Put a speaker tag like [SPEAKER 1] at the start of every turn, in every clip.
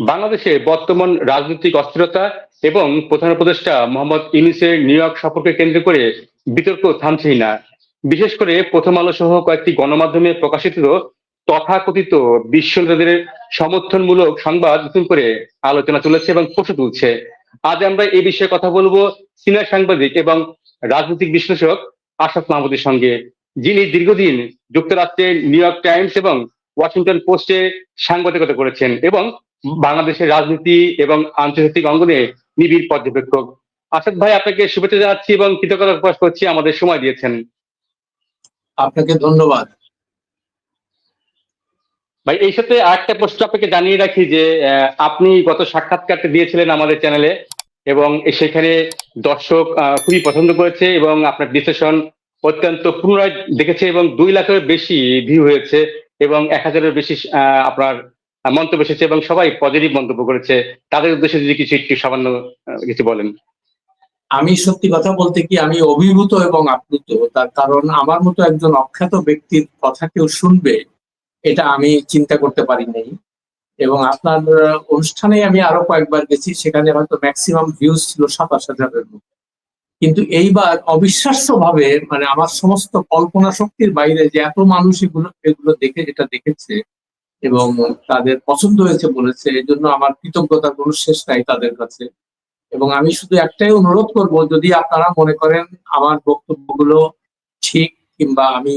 [SPEAKER 1] বাংলাদেশে বর্তমান রাজনৈতিক অস্থিরতা এবং প্রধান উপদেষ্টা মোহাম্মদ ইউনিসের নিউ ইয়র্ক সফরকে কেন্দ্র করে বিতর্ক থামছেই না। বিশেষ করে প্রথম আলো সহ কয়েকটি গণমাধ্যমে প্রকাশিত তথাকথিত বিশ্ব নেতাদের সমর্থনমূলক সংবাদ নতুন করে আলোচনা চলেছে এবং প্রশ্ন তুলছে। আজ আমরা এই বিষয়ে কথা বলব সিনিয়র সাংবাদিক এবং রাজনৈতিক বিশ্লেষক আশাফ মাহমুদের সঙ্গে, যিনি দীর্ঘদিন যুক্তরাষ্ট্রের নিউ ইয়র্ক টাইমস এবং ওয়াশিংটন পোস্টে সাংবাদিকতা করেছেন এবং বাংলাদেশের রাজনীতি এবং আন্তর্জাতিক অঙ্গনে নিবিড় পর্যবেক্ষক। আসাদ ভাই আপনাকে শুভেচ্ছা জানাচ্ছি এবং কৃতজ্ঞতা প্রকাশ করছি আমাদের সময় দিয়েছেন।
[SPEAKER 2] আপনাকে ধন্যবাদ।
[SPEAKER 1] ভাই এই সাথে আরেকটা প্রশ্ন আপনাকে জানিয়ে রাখি যে আপনি গত সাক্ষাৎকারটা দিয়েছিলেন আমাদের চ্যানেলে এবং সেখানে দর্শক খুবই পছন্দ করেছে এবং আপনার বিশ্লেষণ অত্যন্ত পুনরায় দেখেছে এবং দুই লাখের বেশি ভিউ হয়েছে এবং এক হাজারের বেশি আহ, আপনার মন্তব্য এসেছে এবং সবাই পজিটিভ মন্তব্য করেছে। তাদের উদ্দেশ্যে যদি কিছু একটু সামান্য কিছু বলেন।
[SPEAKER 2] আমি সত্যি কথা বলতে কি, আমি অভিভূত এবং আপ্লুত। তার কারণ আমার মতো একজন অখ্যাত ব্যক্তির কথা কেউ শুনবে, এটা আমি চিন্তা করতে পারি নাই। এবং আপনার অনুষ্ঠানে আমি আরও কয়েকবার গেছি, সেখানে হয়তো ম্যাক্সিমাম ভিউজ ছিল সাতাশ হাজারের মতো। কিন্তু এইবার অবিশ্বাস্য ভাবে মানে আমার সমস্ত কল্পনা শক্তির বাইরে যে এত মানুষ এগুলো এগুলো দেখে, এটা দেখেছে এবং তাদের পছন্দ হয়েছে বলেছে এই জন্য আমার কৃতজ্ঞতার কোনো শেষ নাই তাদের কাছে। এবং আমি শুধু একটাই অনুরোধ করব যদি আপনারা মনে করেন আমার বক্তব্যগুলো ঠিক কিংবা আমি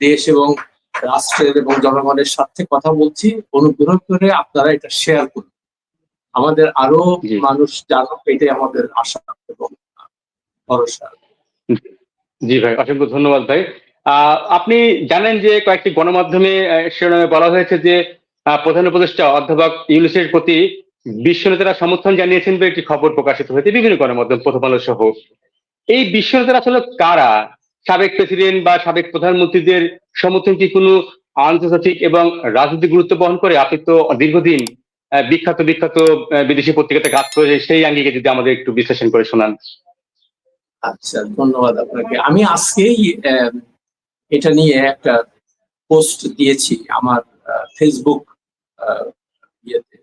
[SPEAKER 2] দেশ এবং রাষ্ট্রের এবং জনগণের স্বার্থে কথা বলছি অনুগ্রহ করে আপনারা এটা শেয়ার করুন। আমাদের
[SPEAKER 1] আরও
[SPEAKER 2] মানুষ জানুক এটাই আমাদের আশা এবং ভরসা।
[SPEAKER 1] জি ভাই অসংখ্য ধন্যবাদ ভাই। আপনি জানেন যে কয়েকটি গণমাধ্যমে শিরোনামে বলা হয়েছে যে প্রধান উপদেষ্টা অধ্যাপক ইউনুসের প্রতি বিশ্ব নেতারা সমর্থন জানিয়েছেন বলে একটি খবর প্রকাশিত হয়েছে, বিভিন্ন গণমাধ্যম, প্রথম আলো সহ। এই বিশ্ব নেতারা আসলে কারা? সাবেক প্রেসিডেন্ট বা সাবেক প্রধানমন্ত্রীদের সমর্থন কি কোনো আন্তর্জাতিক এবং রাজনৈতিক গুরুত্ব বহন করে? আপনি তো দীর্ঘদিন বিখ্যাত বিখ্যাত বিদেশি পত্রিকাতে কাজ করে সেই আঙ্গিকে যদি আমাদের একটু বিশ্লেষণ করে শোনান।
[SPEAKER 2] আচ্ছা ধন্যবাদ আপনাকে। আমি আজকেই এটা নিয়ে একটা পোস্ট দিয়েছি আমার ফেসবুক ইয়েতে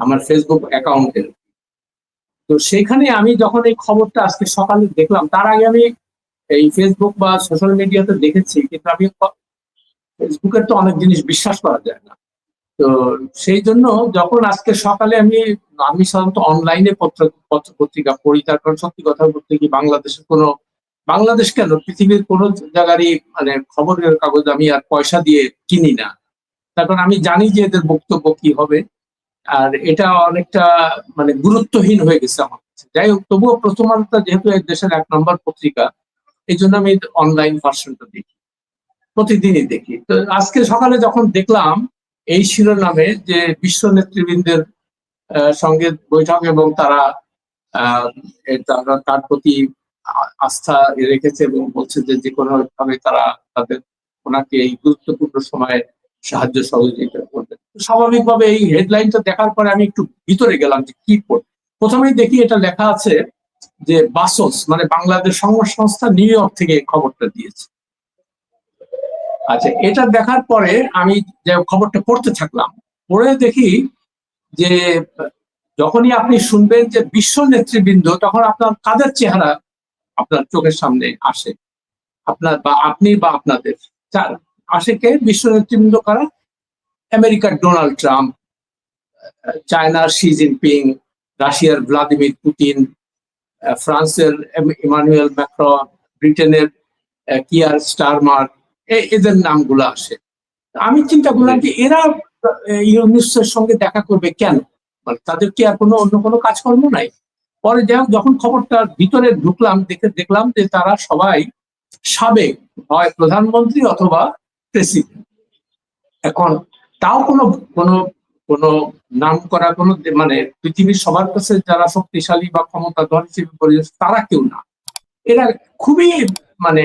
[SPEAKER 2] আমার ফেসবুক অ্যাকাউন্টে তো সেখানে আমি যখন এই খবরটা আজকে সকালে দেখলাম, তার আগে আমি এই ফেসবুক বা সোশ্যাল মিডিয়াতে দেখেছি, কিন্তু আমি ফেসবুকের তো অনেক জিনিস বিশ্বাস করা যায় না। তো সেই জন্য যখন আজকে সকালে আমি আমি সাধারণত অনলাইনে পত্র পত্র পত্রিকা পড়ি তার কারণ সত্যি কথা বলতে কি, বাংলাদেশের কোনো বাংলাদেশ কেন? পৃথিবীর কোনো জায়গারই মানে খবরের কাগজ আমি আর পয়সা দিয়ে কিনি না। তারপর আমি জানি যে এদের বক্তব্য কি হবে। আর এটা অনেকটা মানে গুরুত্বহীন হয়ে গেছে আমার কাছে। যাই হোক, তবুও প্রথম যেহেতু এই দেশের এক নম্বর পত্রিকা, এই জন্য আমি অনলাইন ভার্সনটা দেখি। প্রতিদিনই দেখি। তো আজকে সকালে যখন দেখলাম এই শিরোনামে যে বিশ্ব নেতৃবৃন্দের সঙ্গে বৈঠক এবং তারা তারা প্রতি আস্থা রেখেছে এবং বলছে যে যে কোনো ভাবে তারা তাদের ওনাকে এই গুরুত্বপূর্ণ সময়ে সাহায্য সহযোগিতা করবে। তো স্বাভাবিকভাবে এই হেডলাইনটা দেখার পরে আমি একটু ভিতরে গেলাম যে কি পড়- প্রথমেই দেখি এটা লেখা আছে যে বাসস মানে বাংলাদেশ সংবাদ সংস্থা নিউ ইয়র্ক থেকে খবরটা দিয়েছে। আচ্ছা এটা দেখার পরে আমি যে খবরটা পড়তে থাকলাম। পড়ে দেখি যে যখনই আপনি শুনবেন যে বিশ্ব নেতৃবৃন্দ, তখন আপনার কাদের চেহারা আপনার চোখের সামনে আসে। আপনার বা আপনি বা আপনাদের। চার- আসে কে? বিশ্ব নেতৃবৃন্দ কারা? আমেরিকার ডোনাল্ড ট্রাম্প চায়নার শি জিনপিং রাশিয়ার ভ্লাদিমির পুতিন ফ্রান্সের ইমানুয়েল ম্যাক্রন ব্রিটেনের কিয়ার স্টারমার এদের নামগুলো আসে। আমি চিন্তা করলাম যে এরা আহ, সঙ্গে দেখা করবে কেন? মানে তাদের কি আর কোনো অন্য কোনো কাজকর্ম নাই? পরে যখন খবরটার ভিতরে ঢুকলাম, দেখে দেখলাম যে তারা সবাই সাবেক হয় প্রধানমন্ত্রী অথবা প্রেসিডেন্ট এখন তাও কোনো কোনো কোনো নাম করা কোনো মানে পৃথিবীর সবার কাছে যারা শক্তিশালী বা ক্ষমতাধর হিসেবে পরিচিত, তারা কেউ না। এরা খুবই মানে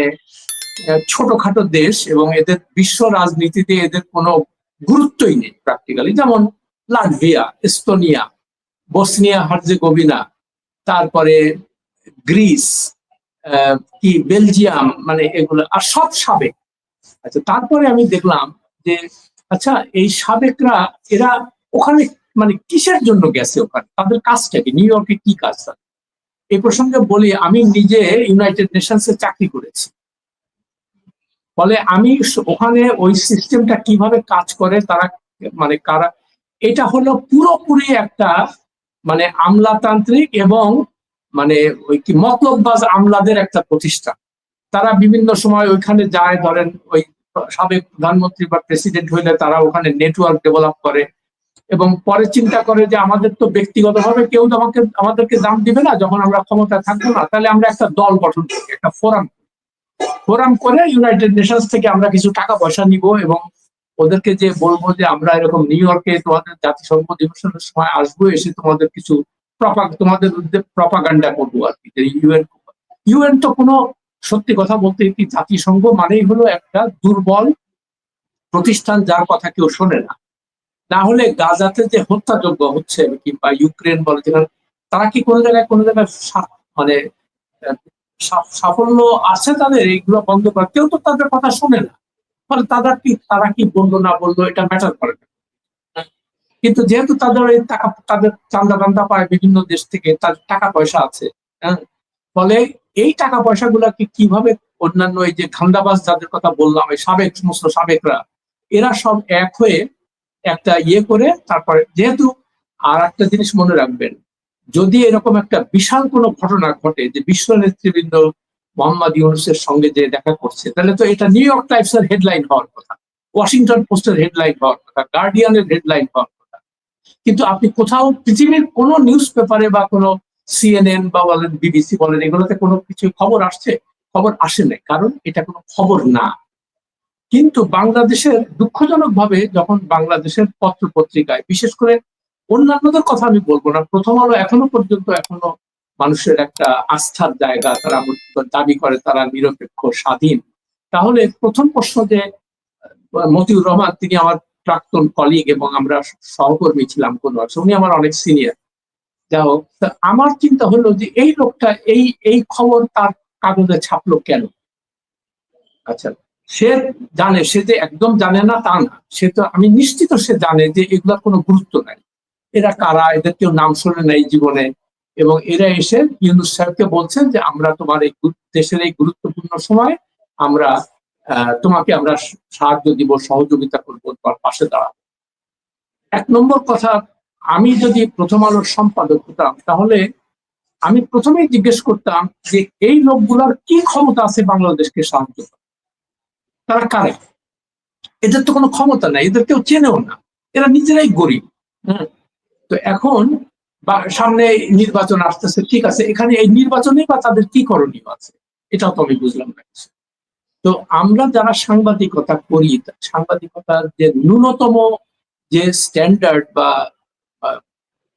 [SPEAKER 2] ছোটখাটো দেশ এবং এদের বিশ্ব রাজনীতিতে এদের কোনো গুরুত্বই নেই প্র্যাকটিক্যালি যেমন লাটভিয়া, এস্তোনিয়া বসনিয়া হার্জেগোভিনা তারপরে গ্রিস কি বেলজিয়াম মানে এগুলো, আর সব সাবেক। আচ্ছা তারপরে আমি দেখলাম যে আচ্ছা এই সাবেকরা, এরা ওখানে মানে কিসের জন্য গেছে ওখানে? তাদের কাজটা কি? নিউ ইয়র্কে কি কাজ তাদের? এই প্রসঙ্গে বলি, আমি নিজে ইউনাইটেড নেশনসে চাকরি করেছি। ফলে আমি ওখানে ওই সিস্টেমটা কীভাবে কাজ করে, তারা মানে কারা, এটা হলো পুরোপুরি একটা মানে আমলাতান্ত্রিক এবং মানে ওই কি মতলববাজ আমলাদের একটা প্রতিষ্ঠান তারা বিভিন্ন সময় ওইখানে যায়, ধরেন ওই সাবেক প্রধানমন্ত্রী বা প্রেসিডেন্ট হইলে তারা ওখানে নেটওয়ার্ক ডেভেলপ করে এবং পরে চিন্তা করে যে আমাদের তো ব্যক্তিগতভাবে কেউ আমাকে, আমাদেরকে দাম দিবে না, যখন আমরা ক্ষমতা থাকব না, তাহলে আমরা একটা দল গঠন করি, একটা ফোরাম ফোরাম করে ইউনাইটেড নেশনস থেকে আমরা কিছু টাকা পয়সা নিব এবং ওদেরকে যে বলব যে আমরা এরকম নিউ ইয়র্কে তোমাদের জাতিসংঘ দিবসের সময় আসব, এসে তোমাদের কিছু তোমাদের প্রপাগান্ডা করব আর কি ইউএন ইউএন তো কোনো সত্যি কথা বলতে কি জাতিসংঘ মানেই হলো একটা দুর্বল প্রতিষ্ঠান যার কথা কেউ শোনে না। না হলে গাজাতে যে হত্যাযোগ্য হচ্ছে কিংবা ইউক্রেন বলে যেখানে, তারা কি কোনো জায়গায় কোনো জায়গায় মানে সাফল্য আছে তাদের? এইগুলো বন্ধ করা কেউ তো তাদের কথা শোনে না। ফলে তারা কি তারা কি বলল, না বলল, এটা ম্যাটার করে কিন্তু যেহেতু তাদের এই টাকা, তাদের চান্দা টান্দা পায় বিভিন্ন দেশ থেকে তাদের টাকা পয়সা আছে হ্যাঁ? ফলে এই টাকা পয়সাগুলোকে কীভাবে অন্যান্য এই যে ধান্দাবাজ যাদের কথা বললাম সাবেক, সমস্ত সাবেকরা, এরা সব এক হয়ে একটা ইয়ে করে তারপরে যেহেতু আর একটা জিনিস মনে রাখবেন, যদি এরকম একটা বিশাল কোনো ঘটনা ঘটে, যে বিশ্ব নেতৃবৃন্দ মোহাম্মদ ইউনুসের সঙ্গে যে দেখা করছে, তাহলে তো এটা নিউ ইয়র্ক টাইমস এর হেডলাইন হওয়ার কথা ওয়াশিংটন পোস্টের হেডলাইন হওয়ার কথা গার্ডিয়ানের হেডলাইন হওয়ার কথা। কিন্তু আপনি কোথাও পৃথিবীর কোনো নিউজ পেপারে বা কোনো সিএনএন বা বলেন বিবিসি বলেন, এগুলোতে কোনো কিছু খবর আসছে? খবর আসে নাই, কারণ এটা কোনো খবর না। কিন্তু বাংলাদেশের দুঃখজনক ভাবে যখন বাংলাদেশের পত্র পত্রিকায় বিশেষ করে অন্যান্যদের কথা আমি বলব না, প্রথম আলো এখনও পর্যন্ত এখনও মানুষের একটা আস্থার জায়গা, তারা দাবি করে তারা নিরপেক্ষ, স্বাধীন। তাহলে প্রথম প্রশ্ন যে, মতিউর রহমান, তিনি আমার প্রাক্তন কলিগ এবং আমরা সহকর্মী ছিলাম কোন উনি আমার অনেক সিনিয়র যাই হোক আমার চিন্তা হলো যে, এই লোকটা, এই এই খবর তার কাগজে ছাপলো কেন? আচ্ছা সে জানে, সে যে একদম জানে না তা না। সে তো, আমি নিশ্চিত সে জানে যে এগুলোর কোনো গুরুত্ব নাই। এরা কারা? এদের কেউ নাম শোনে নাই জীবনে। এবং এরা এসে ইউনুস সাহেবকে বলছেন যে, আমরা তোমার এই দেশের এই গুরুত্বপূর্ণ সময় আমরা তোমাকে আমরা সাহায্য দিব, সহযোগিতা করব, তোমার পাশে দাঁড়াবো। এক নম্বর কথা, আমি যদি প্রথম আলোর সম্পাদক হতাম, তাহলে আমি প্রথমেই জিজ্ঞেস করতাম যে, এই লোকগুলোর কি ক্ষমতা আছে বাংলাদেশকে সাহায্য করার? তারা কারা? এদের তো কোনো ক্ষমতা নাই, এদের কেউ চেনেও না, এরা নিজেরাই গরিব। হ্যাঁ তো এখন বা সামনে নির্বাচন আসতেছে, ঠিক আছে, এখানে এই নির্বাচনে বা তাদের কি করণীয় আছে? এটাও তো আমি বুঝলাম না। তো আমরা যারা সাংবাদিকতা করি, সাংবাদিকতার যে ন্যূনতম যে স্ট্যান্ডার্ড বা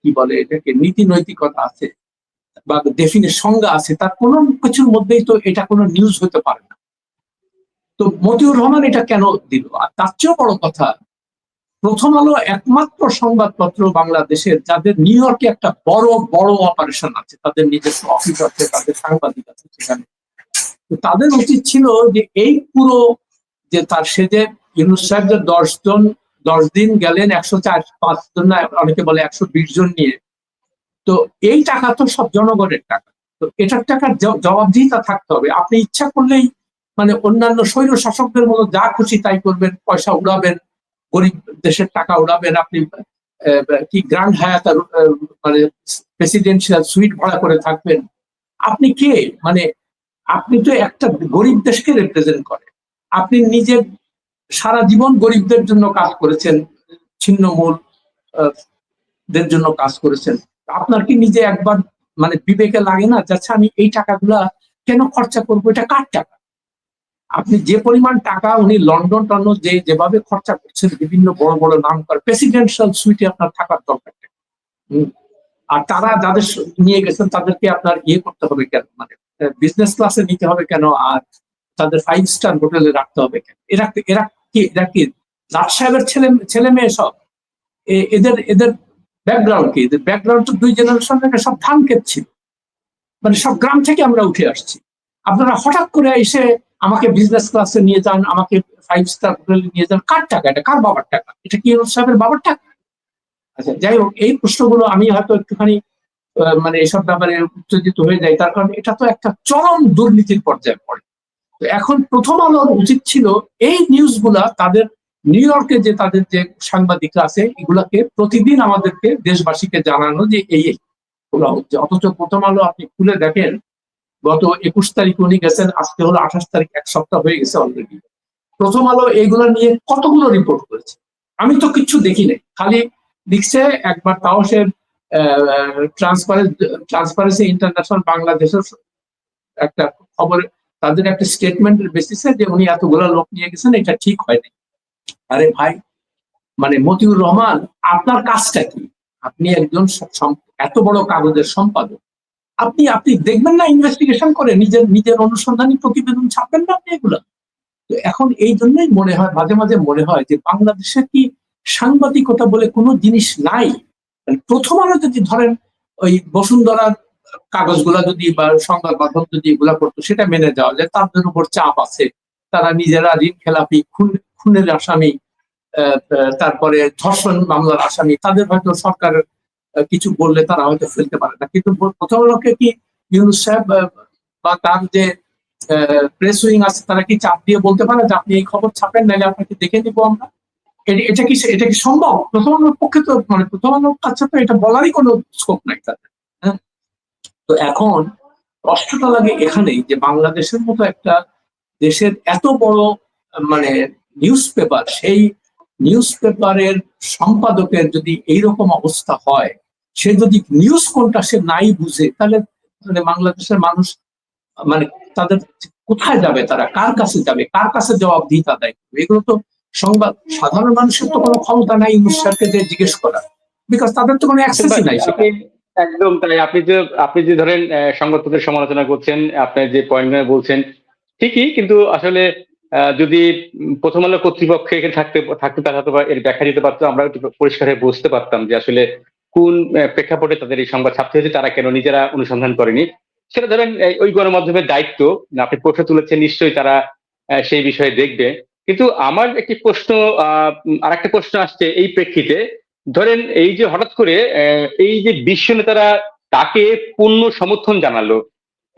[SPEAKER 2] কি বলে এটাকে, নীতি নৈতিকতা আছে, বা ডেফিনে সংজ্ঞা আছে, তার কোনো কিছুর মধ্যেই তো এটা কোনো নিউজ হতে পারে না। তো মতিউর রহমান এটা কেন দিল? আর তার চেয়েও বড় কথা প্রথম আলো একমাত্র সংবাদপত্র বাংলাদেশের, যাদের নিউ ইয়র্কে একটা বড় বড় অপারেশন আছে, তাদের নিজস্ব অফিস আছে, তাদের সাংবাদিক আছে সেখানে। তো তাদের উচিত ছিল যে এই পুরো যে তার সে যে ইউনুস সাহেব যে দশ দিন গেলেন, একশো চার পাঁচ জন না, অনেকে বলে একশো বিশ জন নিয়ে। তো এই টাকা তো সব জনগণের টাকা। তো এটার টাকার জবাবদিহিতা থাকতে হবে। আপনি ইচ্ছা করলেই মানে অন্যান্য স্বৈর শাসকদের মতো যা খুশি তাই করবেন, পয়সা উড়াবেন। গরিব দেশের টাকা উড়াবেন, আপনি কি গ্রান্ড হায়াতার মানে প্রেসিডেন্সিয়াল সুইট ভাড়া করে থাকবেন। আপনি কে? মানে আপনি তো একটা গরিব দেশকে রিপ্রেজেন্ট করেন। আপনি নিজে সারা জীবন গরিবদের জন্য কাজ করেছেন ছিন্নমূল দের জন্য কাজ করেছেন। আপনার কি নিজে একবার মানে বিবেকে লাগে না যাচ্ছে আমি এই টাকাগুলা কেন খরচা করব? এটা কার টাকা? আপনি যে পরিমাণ টাকা উনি লন্ডন টন্ডন যে, যেভাবে খরচা করছেন, বিভিন্ন বড় বড় নাম করে প্রেসিডেন্সিয়াল সুইটে আপনার থাকার দরকার। আর তারা যাদের নিয়ে গেছেন, তাদেরকে আপনার ইয়ে করতে হবে কেন? মানে বিজনেস ক্লাসে নিতে হবে কেন? আর তাদের ফাইভ স্টার হোটেলে রাখতে হবে কেন? এরা এরা কি এরা কি রাজ সাহেবের ছেলে ছেলে মেয়ে সব? এদের এদের ব্যাকগ্রাউন্ড কি? এদের ব্যাকগ্রাউন্ড তো দুই জেনারেশন সব ধান ছিল। মানে সব গ্রাম থেকে আমরা উঠে আসছি। আপনারা হঠাৎ করে এসে আমাকে বিজনেস ক্লাসে নিয়ে যান আমাকে ফাইভ স্টার হোটেলে নিয়ে যান কার টাকা এটা কার বাবার টাকা এটা কি সাহেবের বাবার টাকা আচ্ছা যাই হোক এই প্রশ্নগুলো আমি হয়তো একটুখানি মানে এসব ব্যাপারে উত্তেজিত হয়ে যাই তার কারণ এটা তো একটা চরম দুর্নীতির পর্যায়ে পড়ে তো এখন প্রথম আলোর উচিত ছিল এই নিউজগুলা তাদের নিউ ইয়র্কে যে তাদের যে সাংবাদিকরা আছে এগুলাকে প্রতিদিন আমাদেরকে দেশবাসীকে জানানো যে এই এই গুলা হচ্ছে অথচ প্রথম আলো আপনি খুলে দেখেন গত একুশ তারিখ উনি গেছেন, আজকে হলো আঠাশ তারিখ, এক সপ্তাহ হয়ে গেছে অলরেডি প্রথম আলো এইগুলা নিয়ে কতগুলো রিপোর্ট করেছে? আমি তো কিচ্ছু দেখি নাই। খালি লিখছে একবার তাও সে ট্রান্সপারেন্সি ইন্টারন্যাশনাল বাংলাদেশের একটা খবর, তাদের একটা স্টেটমেন্টের বেসিসে যে উনি এতগুলো লোক নিয়ে গেছেন, এটা ঠিক হয়নি। আরে ভাই মানে মতিউর রহমান, আপনার কাজটা কি? আপনি একজন এত বড় কাগজের সম্পাদক। আপনি আপনি দেখবেন না ইনভেস্টিগেশন করে নিজের নিজের অনুসন্ধানী প্রতিবেদন ছাপবেন না আপনি এগুলো? তো এখন এই জন্যই মনে হয় মাঝে মাঝে মনে হয় যে বাংলাদেশে কি সাংবাদিকতা বলে কোনো জিনিস নাই? মানে প্রথম আলো যদি ধরেন ওই বসুন্ধরার কাগজগুলা যদি বা সংবাদ মাধ্যম যদি এগুলা করতো সেটা মেনে যাওয়া যায়। তাদের উপর চাপ আছে। তারা নিজেরা ঋণ খেলাপি খুন খুনের আসামি তারপরে ধর্ষণ মামলার আসামি তাদের হয়তো সরকার আহ, কিছু বললে তারা হয়তো ফেলতে পারে না। কিন্তু প্রথম লোকে কি ইউনুস বা তার যে প্রেস উইং আছে, তারা কি চাপ দিয়ে বলতে পারে যে আপনি এই খবর ছাপেন, নাহলে আপনাকে দেখে নিবো আমরা? এটা কি এটা কি সম্ভব? প্রথম পক্ষে তো মানে প্রথম কাছে তো, এটা বলারই কোনো স্কোপ নাই তাদের হ্যাঁ? তো এখন কষ্টটা লাগে এখানেই যে বাংলাদেশের মতো একটা দেশের এত বড় মানে নিউজ পেপার সেই নিউজ পেপারের সম্পাদকের যদি এইরকম অবস্থা হয় সে যদি নিউজ কোনটা সে নাই বুঝে তাহলে মানে বাংলাদেশের মানুষ মানে তাদের কোথায় যাবে তারা? কার কাছে যাবে? কার কাছে জবাব দিতে আদায় করবে এগুলো তো সংবাদ সাধারণ মানুষের তো কোনো ক্ষমতা নাই সাহেবকে যে জিজ্ঞেস করা বিকজ তাদের তো কোনো অ্যাক্সেসই নাই
[SPEAKER 1] একদম তাই। আপনি যে আপনি যে ধরেন সংবাদপত্রের সমালোচনা করছেন আপনার যে পয়েন্ট বলছেন ঠিকই কিন্তু আসলে আহ, যদি প্রথম আলো কর্তৃপক্ষ এখানে থাকতে থাকতে তারা হয়তো বা এর ব্যাখ্যা দিতে পারতো আমরা একটু পরিষ্কার বুঝতে পারতাম যে আসলে কোন প্রেক্ষাপটে তাদের এই সংবাদ ছাপতে হয়েছে, তারা কেন নিজেরা অনুসন্ধান করেনি? সেটা ধরেন ওই গণমাধ্যমের দায়িত্ব, আপনি প্রশ্ন তুলেছেন, নিশ্চয়ই তারা সেই বিষয়ে দেখবে। কিন্তু আমার একটি প্রশ্ন আর একটা প্রশ্ন আসছে এই প্রেক্ষিতে। ধরেন, এই যে হঠাৎ করে এই যে বিশ্ব নেতারা তাকে পূর্ণ সমর্থন জানালো,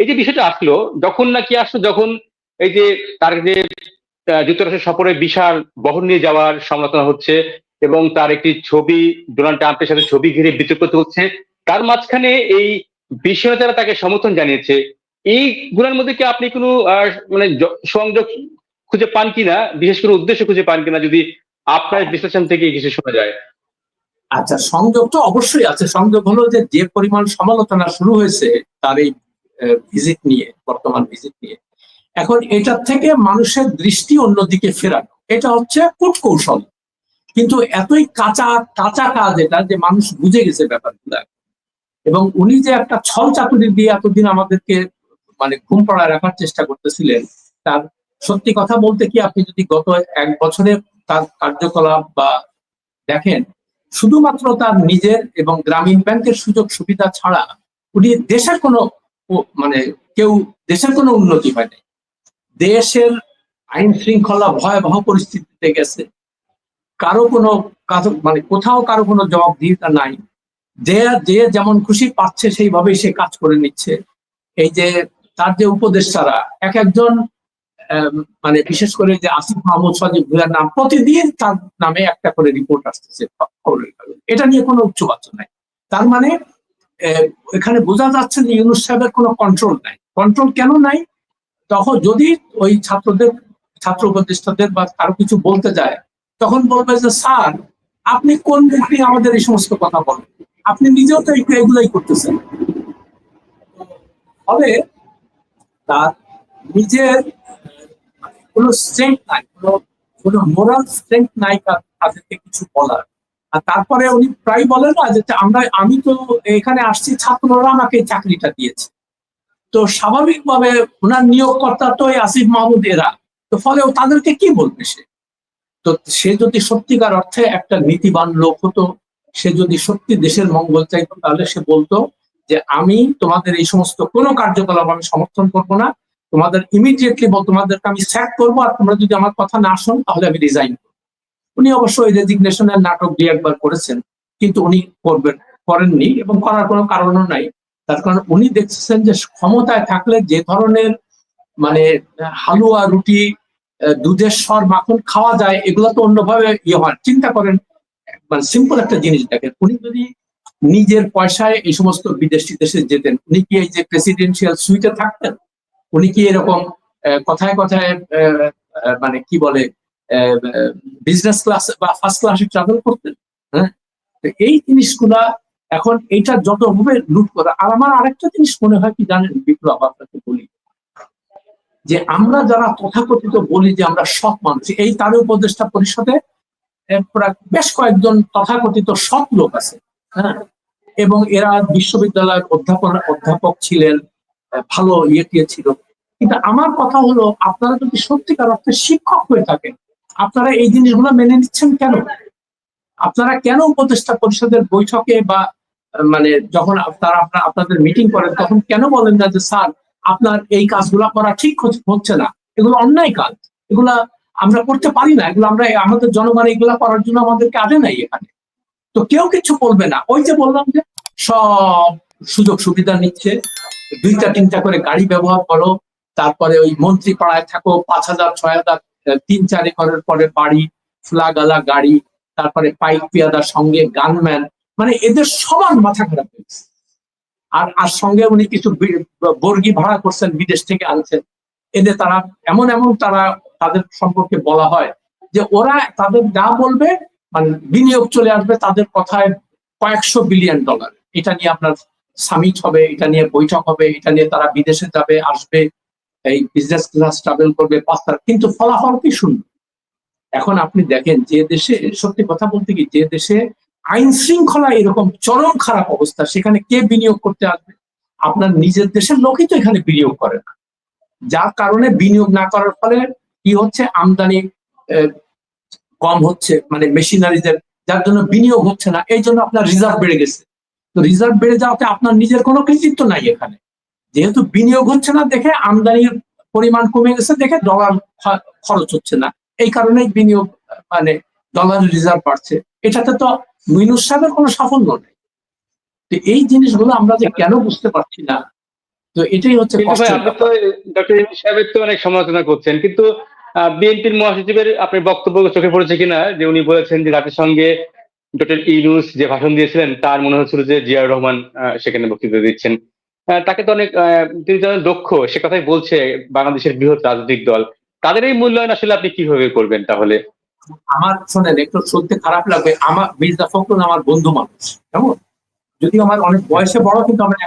[SPEAKER 1] এই যে বিষয়টা আসলো, যখন নাকি আসলো, যখন এই যে তার যে যুক্তরাষ্ট্রের যুক্তরাষ্ট্র সফরে বিশাল বহন নিয়ে যাওয়ার সমালোচনা হচ্ছে এবং তার একটি ছবি, ডোনাল্ড ট্রাম্পের সাথে ছবি ঘিরে বিতর্ক হচ্ছে। তার মাঝখানে এই বিশ্ব নেতারা তাকে সমর্থন জানিয়েছে, এই এইগুলোর মধ্যে কি আপনি কোনো মানে সংযোগ খুঁজে পান কিনা? বিশেষ করে উদ্দেশ্য খুঁজে পান কিনা যদি আপনার বিশ্লেষণ থেকে কিছু শোনা যায়?
[SPEAKER 2] আচ্ছা সংযোগ তো অবশ্যই আছে। সংযোগ হলো যে যে পরিমাণ সমালোচনা শুরু হয়েছে তার এই ভিজিট নিয়ে, বর্তমান ভিজিট নিয়ে। এখন এটার থেকে মানুষের দৃষ্টি অন্যদিকে ফেরানো। এটা হচ্ছে কূটকৌশল। কিন্তু এতই কাঁচা কাঁচা কাজ এটা যে মানুষ বুঝে গেছে ব্যাপারগুলো। এবং উনি যে একটা ছল চাতুরি দিয়ে এতদিন আমাদেরকে মানে ঘুম পড়ায় রাখার চেষ্টা করতেছিলেন, তার সত্যি কথা বলতে কি আপনি যদি গত এক বছরে তার কার্যকলাপ বা দেখেন, শুধুমাত্র তার নিজের এবং গ্রামীণ ব্যাংকের সুযোগ সুবিধা ছাড়া উনি দেশের কোনো মানে কেউ দেশের কোনো উন্নতি হয়নি দেশের আইন শৃঙ্খলা ভয়াবহ পরিস্থিতিতে গেছে। কারও কোনো মানে কোথাও কারও কোনো জবাবদিহিতা নাই। যে যে যেমন খুশি পাচ্ছে সেইভাবেই সে কাজ করে নিচ্ছে। এই যে, তার যে উপদেষ্টারা, এক একজন মানে বিশেষ করে যে আসিফ মাহমুদ সজীব ভুইয়ার নাম, প্রতিদিন তার নামে একটা করে রিপোর্ট আসতেছে খবরের কাগজে। এটা নিয়ে কোনো উচ্চবাচ্য নাই। তার মানে এখানে বোঝা যাচ্ছে যে ইউনুস সাহেবের কোনো কন্ট্রোল নাই। কন্ট্রোল কেন নাই? তখন যদি ওই ছাত্রদের, ছাত্র উপদেষ্টাদের বা কারও কিছু বলতে যায় তখন বলবে যে, স্যার, আপনি কোন মুখ নিয়ে আমাদের এই সমস্ত কথা বলেন? আপনি নিজেও তো একটু এগুলাই করতেছেন। ফলে তার নিজের মানে কোনো স্ট্রেংথ নাই, কোনো কোনো মোরাল স্ট্রেংথ নাই তাদেরকে কিছু বলার। আর তারপরে উনি প্রায় বলেন না যে, আমরা, আমি তো এখানে আসছি, ছাত্ররা আমাকে চাকরিটা দিয়েছে। তো স্বাভাবিকভাবে ওনার নিয়োগকর্তা তো এই আসিফ মাহমুদ এরা। তো ফলে তাদেরকে কি বলবে সে? তো সে যদি সত্যিকার অর্থে একটা নীতিবান লোক হতো, সে যদি সত্যি দেশের মঙ্গল চাইতো, তাহলে সে বলতো যে, আমি তোমাদের এই সমস্ত কোনো কার্যকলাপ আমি সমর্থন করব না। তোমাদের ইমিডিয়েটলি তোমাদেরকে আমি স্যাক করব আর তোমরা যদি আমার কথা না শোন, তাহলে আমি রিজাইন করব। উনি অবশ্য ওই রেজিগনেশনের নাটক দিয়ে একবার করেছেন, কিন্তু উনি করবেন, করেননি এবং করার কোনো কারণও নাই। তার কারণ উনি দেখছেন যে ক্ষমতায় থাকলে যে ধরনের মানে হালুয়া রুটি দুধের স্বর মাখন খাওয়া যায়, এগুলো তো অন্যভাবে ইয়ে হয়। চিন্তা করেন মানে সিম্পল একটা জিনিস দেখেন, উনি যদি নিজের পয়সায় এই সমস্ত বিদেশি দেশে যেতেন, উনি কি এই যে প্রেসিডেন্সিয়াল সুইটে থাকতেন? উনি কি এরকম কথায় কথায় মানে কি বলে বিজনেস ক্লাস বা ফার্স্ট ক্লাসে ট্রাভেল করতেন? হ্যাঁ? এই জিনিসগুলা এখন এইটা যত হবে লুট করা। আর আমার আরেকটা জিনিস মনে হয় কি জানেন, বিপ্লব, আপনাকে বলি। যে আমরা যারা তথাকথিত বলি যে আমরা সৎ মানুষ, এই তার উপদেষ্টা পরিষদে বেশ কয়েকজন তথাকথিত সৎ লোক আছে হ্যাঁ? এবং এরা বিশ্ববিদ্যালয়ের অধ্যাপক অধ্যাপক ছিলেন ভালো ইয়ে ছিল। কিন্তু আমার কথা হলো, আপনারা যদি সত্যিকার অর্থে শিক্ষক হয়ে থাকেন, আপনারা এই জিনিসগুলো মেনে নিচ্ছেন কেন? আপনারা কেন উপদেষ্টা পরিষদের বৈঠকে বা মানে যখন আপনারা আপনাদের মিটিং করেন, তখন কেন বলেন না যে, স্যার আপনার এই কাজগুলা করা ঠিক হচ্ছে- না। এগুলো অন্যায় কাজ। এগুলা আমরা করতে পারি না। এগুলো আমরা আমাদের জনগণ এগুলা করার জন্য আমাদেরকে আনে নাই এখানে। তো কেউ কিছু বলবে না। ওই যে বললাম যে সব সুযোগ সুবিধা নিচ্ছে। দুইটা, তিনটা করে গাড়ি ব্যবহার করো। তারপরে ওই মন্ত্রী পাড়ায় থাকো, পাঁচ হাজার, ছয় হাজার তিন চার একরের পরে বাড়ি, ফ্লাগালা গাড়ি, তারপরে পাইক পিয়াদার সঙ্গে গানম্যান মানে এদের সবার মাথা খারাপ হয়েছে আর আর সঙ্গে উনি কিছু বর্গি ভাড়া করছেন, বিদেশ থেকে আনছেন। এদের তারা, এমন এমন তারা তাদের সম্পর্কে বলা হয় যে ওরা তাদের যা বলবে মানে বিনিয়োগ চলে আসবে তাদের কথায় কয়েকশো বিলিয়ন ডলার। এটা নিয়ে আপনার সামিট হবে, এটা নিয়ে বৈঠক হবে, এটা নিয়ে তারা বিদেশে যাবে, আসবে, এই বিজনেস ক্লাস ট্রাভেল করবে পাঁচটা কিন্তু ফলাফল কি শূন্য এখন আপনি দেখেন যে দেশে, সত্যি কথা বলতে কি, যে দেশে আইন শৃঙ্খলা এরকম চরম খারাপ অবস্থা, সেখানে কে বিনিয়োগ করতে আসবে? আপনার নিজের দেশের লোকই তো এখানে বিনিয়োগ করে না। যার কারণে বিনিয়োগ না করার ফলে কি হচ্ছে? আমদানি কম হচ্ছে মানে মেশিনারিজের যার জন্য বিনিয়োগ হচ্ছে না, এই জন্য আপনার রিজার্ভ বেড়ে গেছে। তো রিজার্ভ বেড়ে যাওয়াতে আপনার নিজের কোনো কৃতিত্ব নাই এখানে। যেহেতু বিনিয়োগ হচ্ছে না দেখে, আমদানির পরিমাণ কমে গেছে দেখে ডলার খরচ হচ্ছে না। এই কারণেই বিনিয়োগ মানে ডলার রিজার্ভ বাড়ছে। এটাতে তো মিনুস সাহেবের কোনো সাফল্য নেই। তো এই জিনিসগুলো আমরা যে কেন বুঝতে পারছি না তো এটাই হচ্ছে
[SPEAKER 1] আপনি ডক্টর সাহেবের তো অনেক সমালোচনা করছেন কিন্তু বিএনপির মহাসচিবের আপনার বক্তব্য চোখে পড়েছে কিনা যে উনি বলেছেন যে জাতিসংঘে ডক্টর ইউনুস যে ভাষণ দিয়েছিলেন তার মনে হচ্ছিল যে জিয়াউর রহমান সেখানে বক্তৃতা দিচ্ছেন। তাকে তো অনেক তিনি অনেক দক্ষ সে কথাই বলছে বাংলাদেশের বৃহৎ রাজনৈতিক দল। তাদের এই মূল্যায়ন আসলে আপনি কীভাবে করবেন তাহলে?
[SPEAKER 2] আমার শোনেন, একটু শুনতে খারাপ লাগবে, আমার, মির্জা ফখরুল আমার বন্ধু মানুষ, কেমন? যদি আমার অনেক বয়সে বড়, কিন্তু আমরা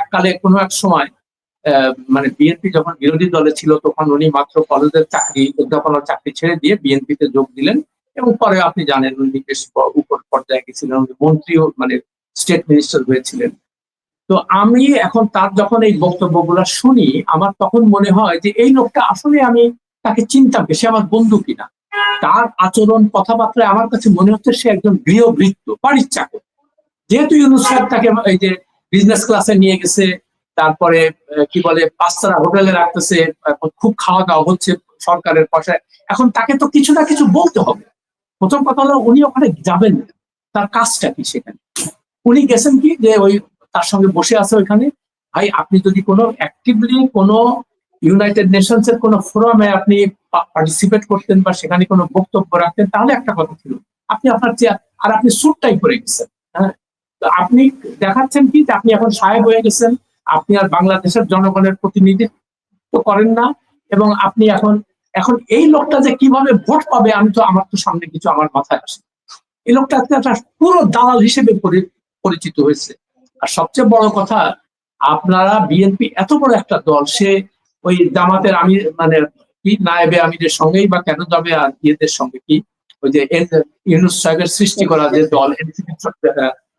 [SPEAKER 2] এককালে কোনো এক সময় মানে বিএনপি যখন বিরোধী দলে ছিল, তখন উনি মাত্র কলেজের চাকরি অধ্যাপনার চাকরি ছেড়ে দিয়ে বিএনপিতে যোগ দিলেন। এবং পরে আপনি জানেন উনি বেশ উপর পর্যায়ে গেছিলেন মন্ত্রীও মানে স্টেট মিনিস্টার হয়েছিলেন। তো আমি এখন তার যখন এই বক্তব্যগুলো শুনি, আমার তখন মনে হয় যে এই লোকটা আসলে আমি তাকে চিনতাম বেশি আমার বন্ধু কিনা। তার আচরণ, কথাবার্তায় আমার কাছে মনে হচ্ছে সে একজন গৃহবৃত্ত, বাড়ির চাকর। যেহেতু ইউনুস সাহেব তাকে এই যে বিজনেস ক্লাসে নিয়ে গেছে, তারপরে কি বলে পাঁচতারা হোটেলে রাখতেছে খুব খাওয়া দাওয়া হচ্ছে সরকারের পয়সায় এখন তাকে তো কিছু না কিছু বলতে হবে। প্রথম কথা হলো, উনি ওখানে যাবেন। তার কাজটা কি সেখানে? উনি গেছেন কি, যে ওই তার সঙ্গে বসে আছে ওইখানে, ভাই, আপনি যদি কোনো অ্যাক্টিভলি কোনো ইউনাইটেড নেশনস এর কোনো ফোরামে আপনি পার্টিসিপেট করতেন বা সেখানে কোনো বক্তব্য রাখতেন, তাহলে একটা কথা ছিল। আপনি আপনার চেয়ার আর আপনি স্যুটটাই পরে গেছেন হ্যাঁ? আপনি দেখাচ্ছেন কি যে আপনি এখন সাহেব হয়ে গেছেন, আপনি আর বাংলাদেশের জনগণের প্রতিনিধিত্ব করেন না, এবং আপনি এখন এখন এই লোকটা যে কীভাবে ভোট পাবে, আমি তো, আমার তো সামনে কিছু আমার মাথায় আসে এই লোকটা একটা পুরো দালাল হিসেবে পরিচিত হয়েছে। আর সবচেয়ে বড় কথা, আপনারা বিএনপি এত বড় একটা দল, সে ওই জামাতের আমি মানে কি নায়েবে আমিরের সঙ্গেই বা কেন যাবে আর ইয়েদের সঙ্গে কি ওই যে ইউনুস সাহেবের সৃষ্টি করা যে দল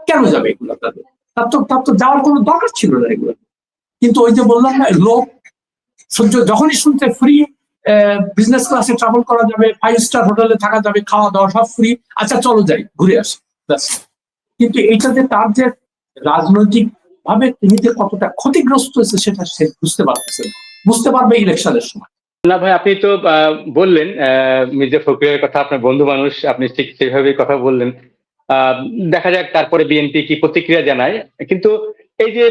[SPEAKER 2] কেন যাবে এগুলো তাদের তার তো তার তো যাওয়ার কোনো দরকার ছিল না এগুলো কিন্তু ওই যে বললাম না, লোক সহ্য যখনই শুনতে ফ্রি বিজনেস ক্লাসে ট্রাভেল করা যাবে ফাইভ স্টার হোটেলে থাকা যাবে, খাওয়া দাওয়া সব ফ্রি আচ্ছা চলো যাই, ঘুরে আসি। কিন্তু এইটাতে তার যে রাজনৈতিক ভাবে তিনি যে কতটা ক্ষতিগ্রস্ত হয়েছে সেটা সে বুঝতে পারতেছে না। বুঝতে পারবে ইলেকশনের সময়।
[SPEAKER 1] না ভাই, আপনি তো বললেন মির্জা ফখরুলের কথা, আপনার বন্ধু মানুষ, আপনি ঠিক সেইভাবেই কথা বললেন। দেখা যাক তারপরে বিএনপি কি প্রতিক্রিয়া জানায়। কিন্তু এই যে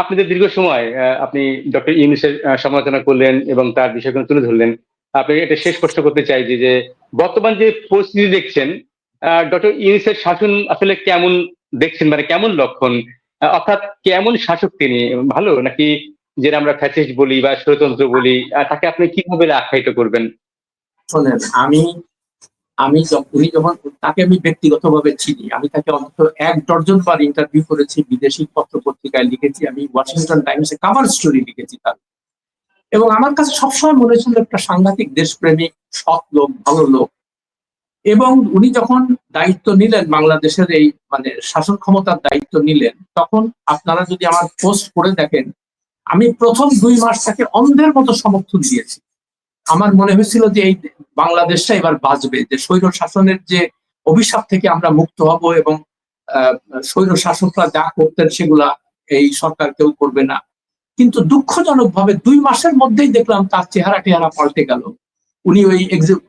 [SPEAKER 1] আপনি যে দীর্ঘ সময় আপনি ডক্টর ইউনুসের সমালোচনা করলেন এবং তার বিষয়গুলো তুলে ধরলেন, আপনি এটা শেষ প্রশ্ন করতে চাই যে বর্তমান যে পরিস্থিতি দেখছেন ডক্টর ইউনুসের শাসন আসলে কেমন দেখছেন মানে কেমন লক্ষণ? অর্থাৎ কেমন শাসক তিনি? ভালো নাকি যেটা আমরা ফ্যাসিস্ট বলি বা স্বতন্ত্র বলি তাকে আপনি কীভাবে আখ্যায়িত করবেন?
[SPEAKER 2] শোনেন, আমি আমি উনি যখন, তাকে আমি ব্যক্তিগতভাবে চিনি। আমি তাকে অন্তত এক ডর্জন বার ইন্টারভিউ করেছি, বিদেশি পত্র পত্রিকায় লিখেছি। আমি ওয়াশিংটন টাইমসে কাভার স্টোরি লিখেছি তার। এবং আমার কাছে সবসময় মনে ছিল একটা সাংঘাতিক দেশপ্রেমিক, সৎ লোক, ভালো লোক। এবং উনি যখন দায়িত্ব নিলেন, বাংলাদেশের এই মানে শাসন ক্ষমতার দায়িত্ব নিলেন, তখন আপনারা যদি আমার পোস্ট করে দেখেন আমি প্রথম দুই মাস তাকে অন্ধের মতো সমর্থন দিয়েছি। আমার মনে হয়েছিল যে এই বাংলাদেশটা এবার বাঁচবে, যে স্বৈর শাসনের যে অভিশাপ থেকে আমরা মুক্ত হব এবং স্বৈর শাসকরা যা করতেন সেগুলা এই সরকার কেউ করবে না। কিন্তু দুঃখজনক ভাবে দুই মাসের মধ্যেই দেখলাম তার চেহারা টেহারা পাল্টে গেল। উনি ওই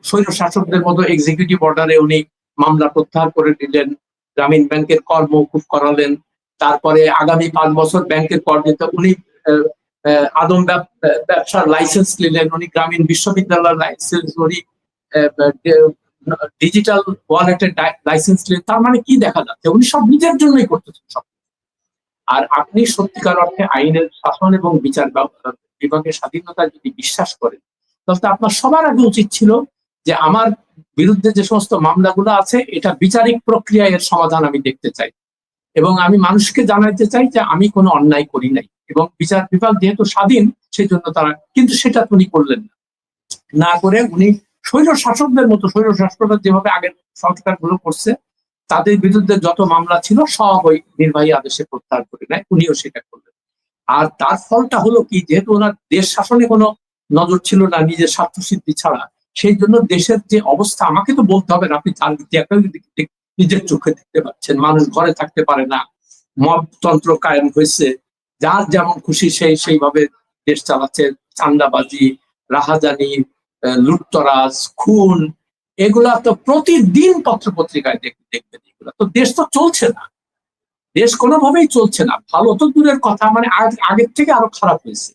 [SPEAKER 2] স্বৈর শাসকদের মতো এক্সিকিউটিভ অর্ডারে উনি মামলা প্রত্যাহার করে দিলেন, গ্রামীণ ব্যাংকের কর মৌকুফ করালেন। তারপরে আগামী পাঁচ বছর ব্যাংকের কর দিতে উনি আদম ব্যব- ব্যবসার লাইসেন্স নিলেন, উনি গ্রামীণ বিশ্ববিদ্যালয়ের লাইসেন্স উনি ডিজিটাল ওয়ালেটের লাইসেন্স নিলেন। তার মানে কি দেখা যাচ্ছে? উনি সব নিজের জন্যই করতেছেন সব। আর আপনি সত্যিকার অর্থে আইনের শাসন এবং বিচার বিভাগের স্বাধীনতা যদি বিশ্বাস করেন, তাহলে আপনার সবার আগে উচিত ছিল যে আমার বিরুদ্ধে যে সমস্ত মামলাগুলো আছে, এটা বিচারিক প্রক্রিয়ায় এর সমাধান আমি দেখতে চাই। এবং আমি মানুষকে জানাইতে চাই যে আমি কোনো অন্যায় করি নাই। এবং বিচার বিভাগ যেহেতু স্বাধীন সেই জন্য তারা, কিন্তু সেটা উনি করলেন না। না করে উনি স্বৈর শাসকদের মতো, স্বৈর শাসকরা যেভাবে আগের সংস্কারগুলো করছে, তাদের বিরুদ্ধে যত মামলা ছিল, সব ওই নির্বাহী আদেশে প্রত্যাহার করে নেয়, উনিও সেটা করলেন। আর তার ফলটা হলো কি, যেহেতু ওনার দেশ শাসনে কোনো নজর ছিল না, নিজের স্বার্থ সিদ্ধি ছাড়া সেই জন্য দেশের যে অবস্থা, আমাকে তো বলতে হবে না, আপনি তার নিজের চোখে দেখতে পাচ্ছেন, মানুষ ঘরে থাকতে পারে না, মবতন্ত্র কায়েম হয়েছে যার যেমন খুশি সেই সেইভাবে দেশ চালাচ্ছে। চান্দাবাজি, রাহাজানি লুটতরাজ, খুন, এগুলা তো প্রতিদিন পত্র পত্রিকায় দেখ- দেখবেন এগুলা। তো দেশ তো চলছে না। দেশ কোনোভাবেই চলছে না। ভালো তো দূরের কথা মানে আগ- আগের থেকে আরও খারাপ হয়েছে।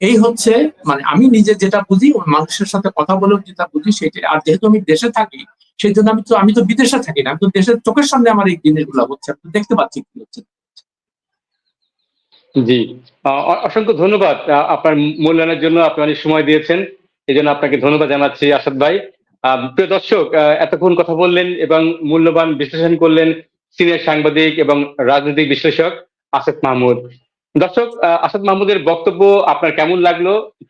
[SPEAKER 2] এই হচ্ছে মানে আমি নিজে যেটা বুঝি মানুষের সাথে কথা বলেও যেটা বুঝি সেটাই। আর যেহেতু আমি দেশে থাকি, সেই জন্য আমি তো আমি তো বিদেশে থাকি না। আমি তো দেশের চোখের সামনে আমার এই জিনিসগুলো হচ্ছে। আমি দেখতে পাচ্ছি কি হচ্ছে।
[SPEAKER 1] জি। অসংখ্য ধন্যবাদ আপনার মূল্যায়নের জন্য আপনি অনেক সময় দিয়েছেন। এই জন্য আপনাকে ধন্যবাদ জানাচ্ছি, আসাদ ভাই। প্রিয় দর্শক এতক্ষণ কথা বললেন এবং মূল্যবান বিশ্লেষণ করলেন সিনিয়র সাংবাদিক এবং রাজনৈতিক বিশ্লেষক আসাদ মাহমুদ। দর্শক আসাদ মাহমুদের বক্তব্য আপনার কেমন লাগল?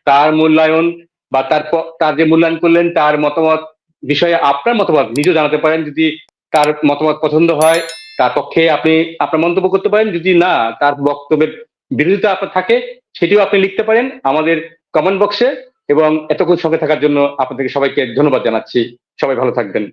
[SPEAKER 1] তার মূল্যায়ন বা তার তার যে মূল্যায়ন করলেন, তার মতামত বিষয়ে আপনার মতামত নিজেও জানাতে পারেন। যদি তার মতামত পছন্দ হয়, তার পক্ষে আপনি আপনার মন্তব্য করতে পারেন। যদি না, তার বক্তব্যের বিরোধিতা আপনার থাকে, সেটিও আপনি লিখতে পারেন আমাদের কমেন্ট বক্সে এবং এতক্ষণ সঙ্গে থাকার জন্য আপনাদেরকে সবাইকে ধন্যবাদ জানাচ্ছি। সবাই ভালো থাকবেন।